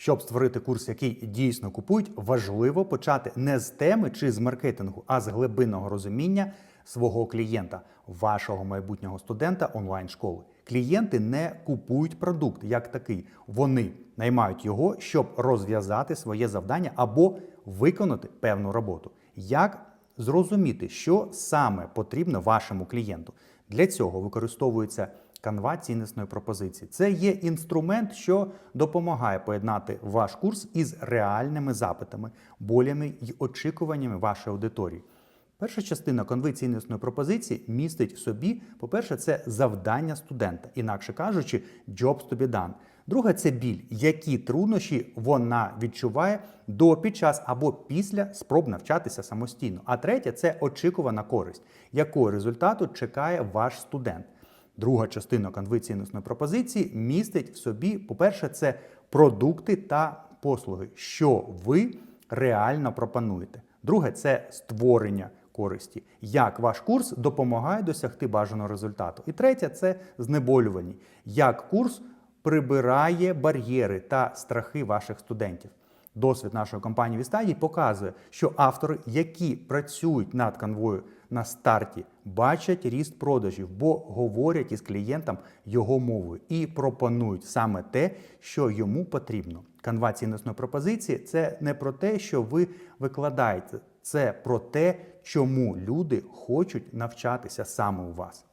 Щоб створити курс, який дійсно купують, важливо почати не з теми чи з маркетингу, а з глибинного розуміння свого клієнта, вашого майбутнього студента онлайн-школи. Клієнти не купують продукт як такий. Вони наймають його, щоб розв'язати своє завдання або виконати певну роботу. Як зрозуміти, що саме потрібно вашому клієнту? Для цього використовується канва ціннісної пропозиції. Це є інструмент, що допомагає поєднати ваш курс із реальними запитами, болями і очікуваннями вашої аудиторії. Перша частина конвенційної пропозиції містить в собі, по-перше, це завдання студента, інакше кажучи, jobs to be done. Друге це біль, які труднощі вона відчуває до під час або після спроб навчатися самостійно. А третє це очікувана користь, якого результату чекає ваш студент. Друга частина конвенційної пропозиції містить в собі, по-перше, це продукти та послуги, що ви реально пропонуєте. Друге це створення користі, як ваш курс допомагає досягти бажаного результату. І третє це знеболювання, як курс прибирає бар'єри та страхи ваших студентів. Досвід нашої компанії Вістадій показує, що автори, які працюють над канвою на старті, бачать ріст продажів, бо говорять із клієнтом його мовою і пропонують саме те, що йому потрібно. Канва цінностної пропозиції це не про те, що ви викладаєте, це про те, чому люди хочуть навчатися саме у вас.